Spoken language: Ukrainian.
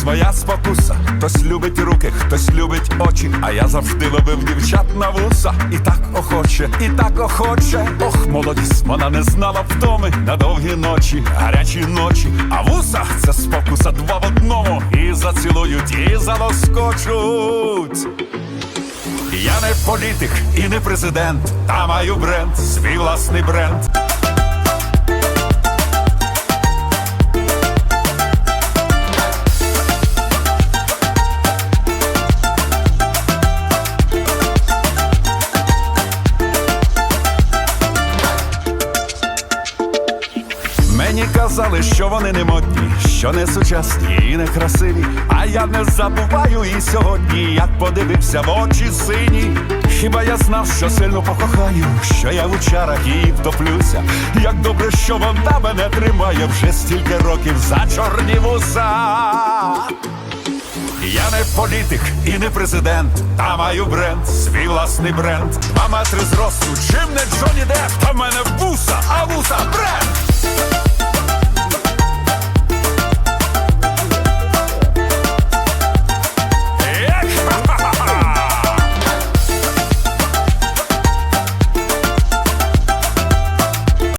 своя спокуса. Хтось любить руки, хтось любить очі. А я завжди ловив дівчат на вуса. І так охоче, і так охоче. Ох, молодість, вона не знала втоми на довгі ночі, гарячі ночі. А вуса це спокуса два в одному. І зацілують, і залоскочуть. Я не політик і не президент, та маю бренд, свій власний бренд. Мені казали, що вони не модні, що не сучасні і не красиві. А я не забуваю і сьогодні, як подивився в очі сині. Хіба я знав, що сильно покохаю, що я в чарах її втоплюся. Як добре, що вона мене тримає вже стільки років за чорні вуса. Я не політик і не президент, та маю бренд, свій власний бренд. Два метри зросту, чим не Джоні